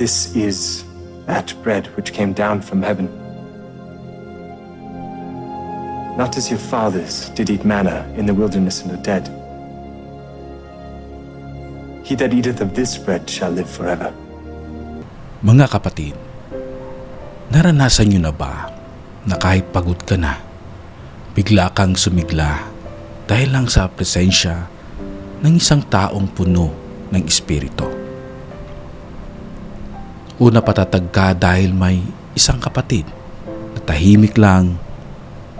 This is that bread which came down from heaven. Not as your fathers did eat manna in the wilderness and are dead. He that eateth of this bread shall live forever. Mga kapatid, naranasan nyo na ba na kahit pagod ka na, bigla kang sumigla dahil lang sa presensya ng isang taong puno ng Espiritu? Una patatag ka dahil may isang kapatid na tahimik lang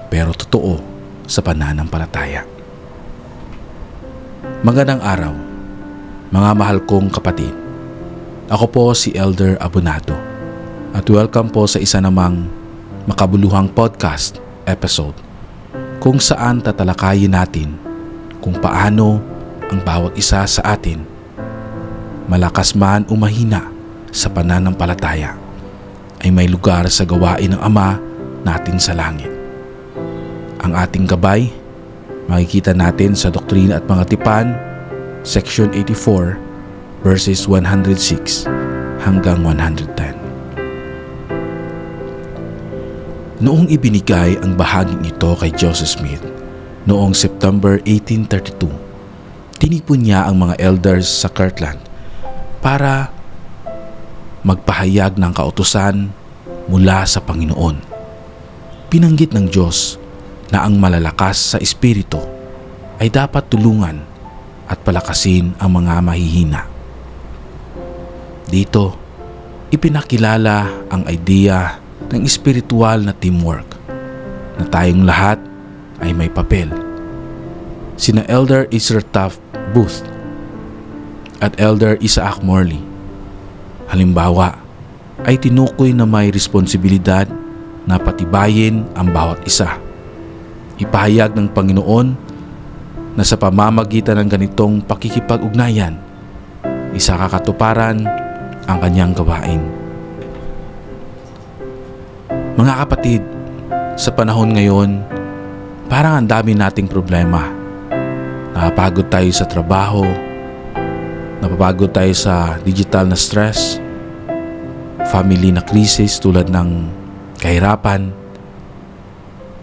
pero totoo sa pananampalataya. Magandang araw, mga mahal kong kapatid. Ako po si Elder Abonado at welcome po sa isa namang makabuluhang podcast episode kung saan tatalakayin natin kung paano ang bawat isa sa atin malakas man o mahina sa pananampalataya ay may lugar sa gawain ng Ama natin sa langit. Ang ating gabay makikita natin sa Doktrina at Mga Tipan, Section 84, verses 106 hanggang 110. Noong ibinigay ang bahaging ito kay Joseph Smith noong September 1832, tinipon niya ang mga elders sa Kirtland para magpahayag ng kautusan mula sa Panginoon. Pinanggit ng Diyos na ang malalakas sa espiritu ay dapat tulungan at palakasin ang mga mahihina. Dito, ipinakilala ang idea ng espiritual na teamwork na tayong lahat ay may papel. Sina Elder Israel Taft Booth at Elder Isaac Morley. Halimbawa, ay tinukoy na may responsibilidad na patibayin ang bawat isa. Ipahayag ng Panginoon na sa pamamagitan ng ganitong pakikipag-ugnayan, isa kakatuparan ang kanyang gawain. Mga kapatid, sa panahon ngayon, parang ang dami nating problema. Napapagod tayo sa trabaho, napapagod tayo sa digital na stress, family na krisis tulad ng kahirapan.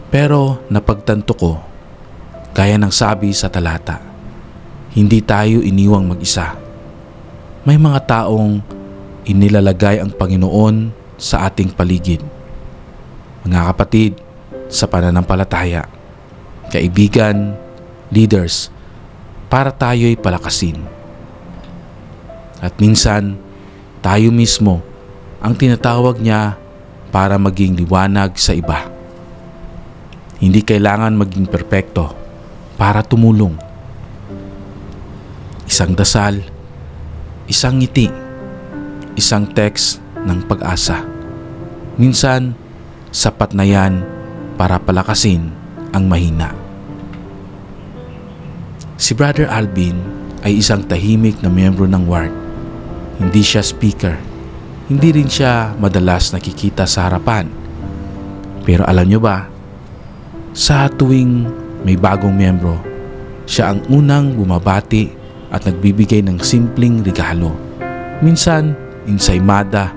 Pero napagtanto ko, gaya ng sabi sa talata, hindi tayo iniwang mag-isa. May mga taong inilalagay ang Panginoon sa ating paligid. Mga kapatid, sa pananampalataya, kaibigan, leaders, para tayo'y palakasin. At minsan, tayo mismo ang tinatawag niya para maging liwanag sa iba. Hindi kailangan maging perpekto para tumulong. Isang dasal, isang ngiti, isang text ng pag-asa. Minsan, sapat na yan para palakasin ang mahina. Si Brother Alvin ay isang tahimik na miyembro ng ward. Hindi siya speaker. Hindi rin siya madalas nakikita sa harapan. Pero alam nyo ba, sa tuwing may bagong miyembro, siya ang unang bumabati at nagbibigay ng simpleng regalo. Minsan, ensaymada,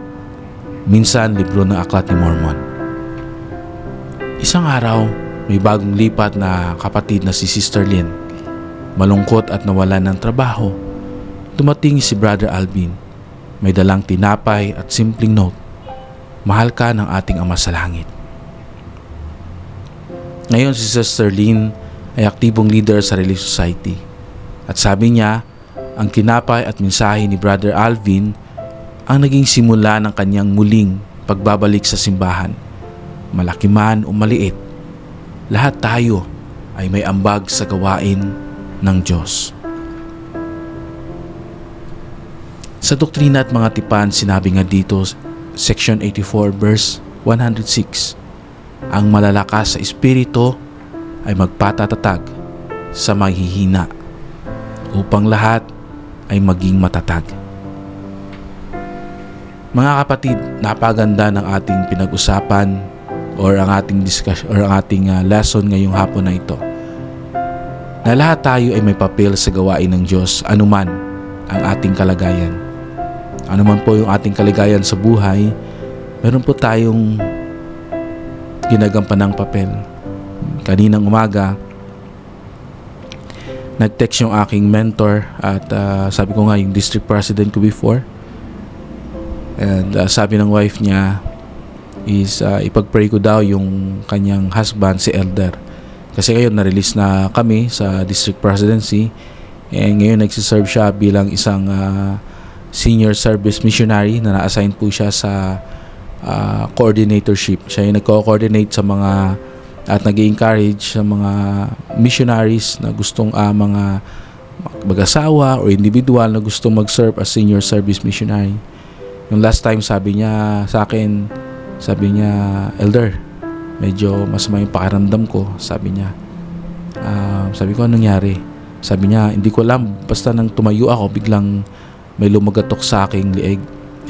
minsan libro ng Aklat ni Mormon. Isang araw, may bagong lipat na kapatid na si Sister Lynn. Malungkot at nawalan ng trabaho, dumating si Brother Alvin. May dalang tinapay at simpleng note. Mahal ka ng ating Ama sa Langit. Ngayon si Sister Lynn ay aktibong leader sa Relief Society. At sabi niya, ang tinapay at mensahe ni Brother Alvin ang naging simula ng kanyang muling pagbabalik sa simbahan. Malaki man o maliit, lahat tayo ay may ambag sa gawain ng Diyos. Sa doktrina at mga tipan, sinabi nga dito, section 84 verse 106, ang malalakas sa espiritu ay magpatatatag sa mahihina upang lahat ay maging matatag. Mga kapatid, napaganda ng ating pinag-usapan or ang ating discussion or ang ating uh, lesson ngayong hapon na ito. Na lahat tayo ay may papel sa gawain ng Diyos anuman ang ating kalagayan. Ano man po yung ating kaligayan sa buhay, meron po tayong ginagampan ng papel. Kaninang umaga, nag-text yung aking mentor at ah, sabi ko nga yung district president ko before. And ah, sabi ng wife niya is ah, ipag-pray ko daw yung kanyang husband, si Elder. Kasi ngayon na-release na kami sa district presidency and ngayon nagsiserve siya bilang isang ah, senior service missionary na na-assign po siya sa ah, coordinatorship. Siya yung nagko-coordinate sa mga at nag encourage sa mga missionaries na gustong ah, mga mag-asawa or individual na gustong mag-serve as senior service missionary. Yung last time sabi niya sa akin, sabi niya, Elder, medyo masama yung pakiramdam ko, sabi niya. Ah, sabi ko, anong nangyari? Sabi niya, hindi ko alam, basta nang tumayo ako, biglang may lumagatok sa aking lieg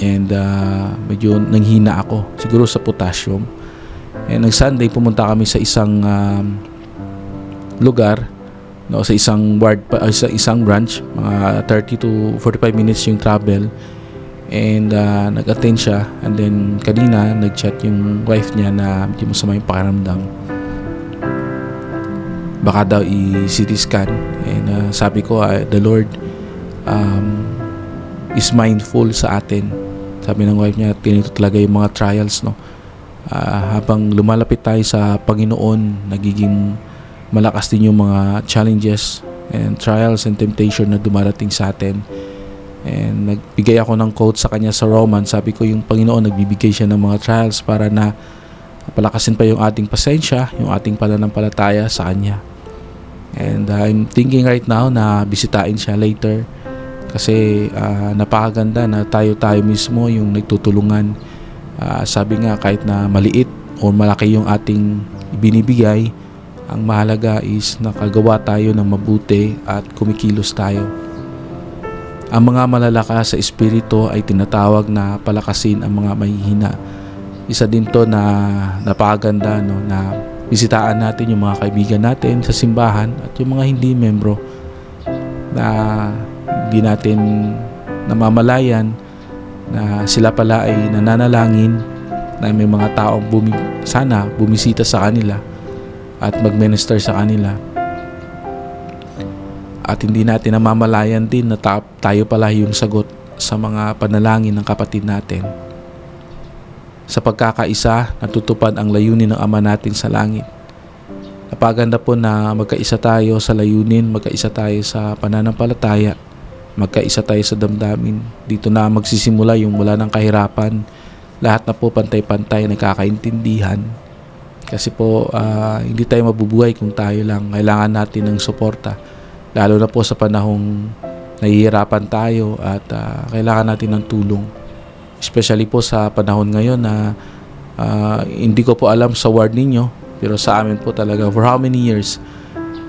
and ah, medyo nanghina ako, siguro sa potassium. And nag Sunday pumunta kami sa isang um, lugar no sa isang ward pa, ay, sa isang branch mga 30 to 45 minutes yung travel. And uh, nag-attend siya. And then kanina nag-chat yung wife niya na medyo masama yung pakiramdam. Baka daw i-CT scan. And uh, sabi ko uh, the Lord um, is mindful sa atin sabi ng wife niya tinito talaga yung mga trials no Ah, habang lumalapit tayo sa Panginoon, nagiging malakas din yung mga challenges and trials and temptation na dumarating sa atin. And nagbigay ako ng quote sa kanya sa Roman. Sabi ko yung Panginoon nagbibigay siya ng mga trials para na palakasin pa yung ating pasensya, yung ating pananampalataya sa Kanya. And uh, I'm thinking right now na bisitahin siya later kasi uh, napakaganda na tayo-tayo mismo yung nagtutulungan Ah, sabi nga kahit na maliit o malaki yung ating binibigay, ang mahalaga is nakagawa tayo ng mabuti at kumikilos tayo. Ang mga malalakas sa espiritu ay tinatawag na palakasin ang mga mahihina. Isa din to na napakaganda no, na bisitaan natin yung mga kaibigan natin sa simbahan at yung mga hindi membro na hindi natin namamalayan na sila pala ay nananalangin na may mga taong bumi, sana bumisita sa kanila at magminister sa kanila. At hindi natin namamalayan din na ta- tayo pala yung sagot sa mga panalangin ng kapatid natin. Sa pagkakaisa, natutupad ang layunin ng Ama natin sa langit. Napaganda po na magkaisa tayo sa layunin, magkaisa tayo sa pananampalataya, magkaisa tayo sa damdamin. Dito na magsisimula yung wala ng kahirapan. Lahat na po pantay-pantay, nagkakaintindihan. Kasi po, ah, hindi tayo mabubuhay kung tayo lang. Kailangan natin ng suporta. Lalo na po sa panahong nahihirapan tayo at ah, kailangan natin ng tulong. Especially po sa panahon ngayon na ah, hindi ko po alam sa ward ninyo, pero sa amin po talaga, for how many years,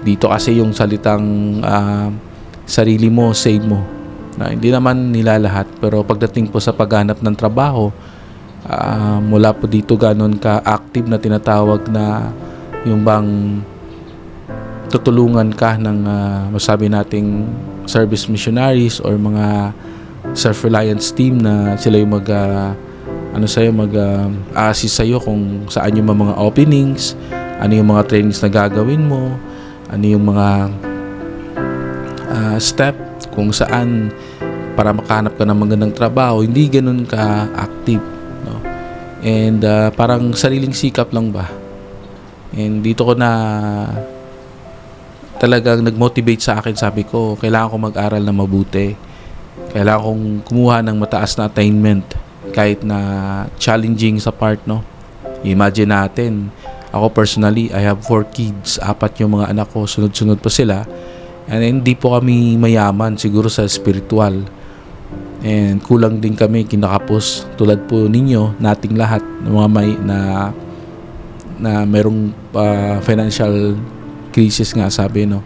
dito kasi yung salitang ah, sarili mo, save mo. Na hindi naman nila lahat, pero pagdating po sa paghanap ng trabaho, ah, mula po dito ganon ka-active na tinatawag na yung bang tutulungan ka ng ah, masabi nating service missionaries or mga self-reliance team na sila yung mag ah, ano sa'yo, mag ah, assist sa'yo kung saan yung mga openings, ano yung mga trainings na gagawin mo, ano yung mga step kung saan para makahanap ka ng magandang trabaho, hindi ganun ka active. No? And ah, parang sariling sikap lang ba? And dito ko na talagang nag-motivate sa akin. Sabi ko, kailangan ko mag-aral na mabuti. Kailangan kong kumuha ng mataas na attainment kahit na challenging sa part, no? Imagine natin, ako personally, I have four kids. Apat yung mga anak ko, sunod-sunod pa sila. And hindi po kami mayaman siguro sa spiritual. And kulang din kami kinakapos tulad po ninyo, nating lahat ng mga may na na merong ah, financial crisis nga sabi no.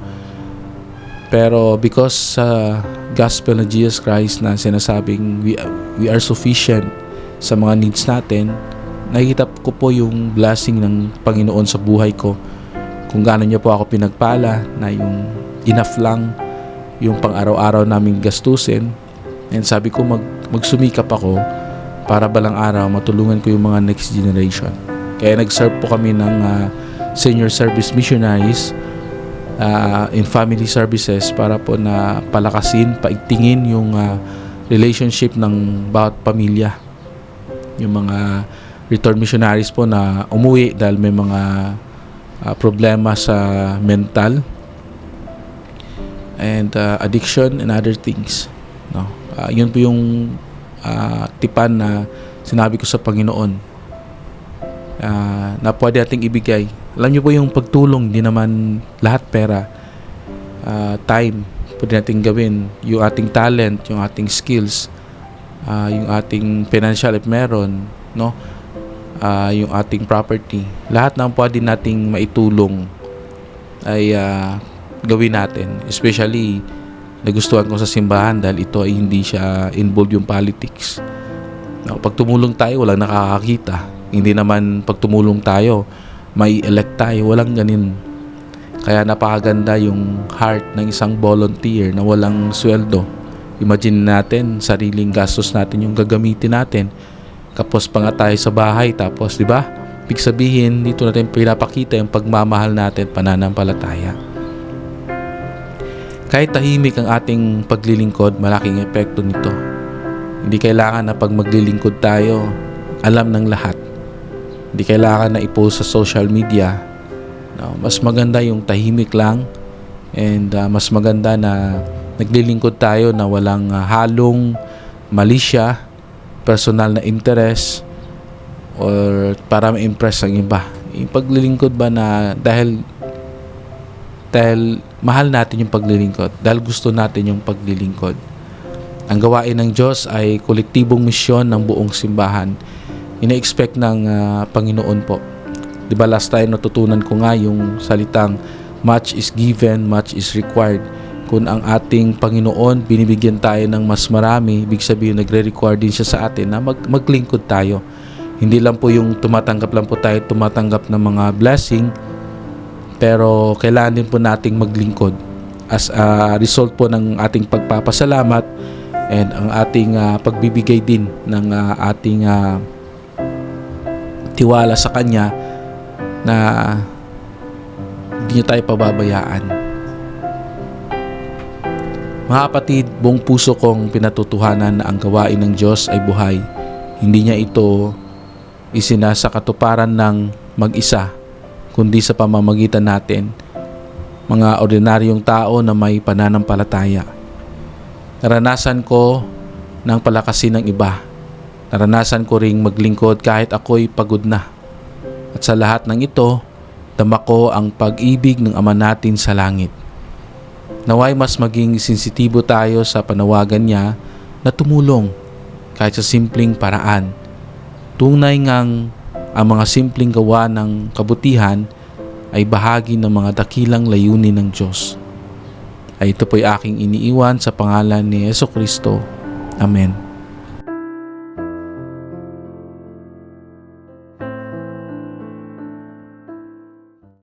Pero because sa gospel ng Jesus Christ na sinasabing we, we are sufficient sa mga needs natin, nakikita ko po yung blessing ng Panginoon sa buhay ko. Kung gaano niya po ako pinagpala na yung enough lang yung pang-araw-araw naming gastusin And sabi ko mag, magsumikap ako para balang araw matulungan ko yung mga next generation. Kaya nag-serve po kami ng ah, senior service missionaries ah, in family services para po na palakasin, paigtingin yung ah, relationship ng bawat pamilya. Yung mga return missionaries po na umuwi dahil may mga ah, problema sa mental and ah, addiction and other things. No? Ah, yun po yung ah, tipan na sinabi ko sa Panginoon ah, na pwede ating ibigay. Alam niyo po yung pagtulong, di naman lahat pera. Ah, time, pwede nating gawin. Yung ating talent, yung ating skills, ah, yung ating financial if meron, no? Ah, yung ating property. Lahat ng pwede nating maitulong ay gawin natin. Especially, nagustuhan ko sa simbahan dahil ito ay hindi siya involved yung politics. No, pag tumulong tayo, walang nakakakita. Hindi naman pag tumulong tayo, may elect tayo. Walang ganin. Kaya napakaganda yung heart ng isang volunteer na walang sweldo. Imagine natin, sariling gastos natin yung gagamitin natin. Kapos pa nga tayo sa bahay. Tapos, di ba? Ibig sabihin, dito natin pinapakita yung pagmamahal natin, pananampalataya. Kahit tahimik ang ating paglilingkod, malaking epekto nito. Hindi kailangan na pag maglilingkod tayo, alam ng lahat. Hindi kailangan na i-post sa social media. No, mas maganda yung tahimik lang and uh, mas maganda na naglilingkod tayo na walang uh, halong malisya, personal na interest or para ma-impress ang iba. Yung paglilingkod ba na dahil dahil mahal natin yung paglilingkod, dahil gusto natin yung paglilingkod. Ang gawain ng Diyos ay kolektibong misyon ng buong simbahan. Ina-expect ng ah, Panginoon po. 'Di ba last time natutunan ko nga yung salitang much is given, much is required. Kung ang ating Panginoon binibigyan tayo ng mas marami, ibig sabihin nagre-require din siya sa atin na mag maglingkod tayo. Hindi lang po yung tumatanggap lang po tayo tumatanggap ng mga blessing, pero kailangan din po nating maglingkod as a result po ng ating pagpapasalamat and ang ating ah, pagbibigay din ng ah, ating ah, tiwala sa Kanya na hindi niya tayo pababayaan. Mga kapatid, buong puso kong pinatutuhanan na ang gawain ng Diyos ay buhay. Hindi niya ito isinasa katuparan ng mag-isa, kundi sa pamamagitan natin, mga ordinaryong tao na may pananampalataya. Naranasan ko ng palakasin ng iba. Naranasan ko ring maglingkod kahit ako'y pagod na. At sa lahat ng ito, dama ko ang pag-ibig ng Ama natin sa langit. Naway mas maging sensitibo tayo sa panawagan niya na tumulong kahit sa simpleng paraan. Tunay ngang ang mga simpleng gawa ng kabutihan ay bahagi ng mga dakilang layunin ng Diyos. Ay ito po'y aking iniiwan sa pangalan ni Yeso Kristo. Amen.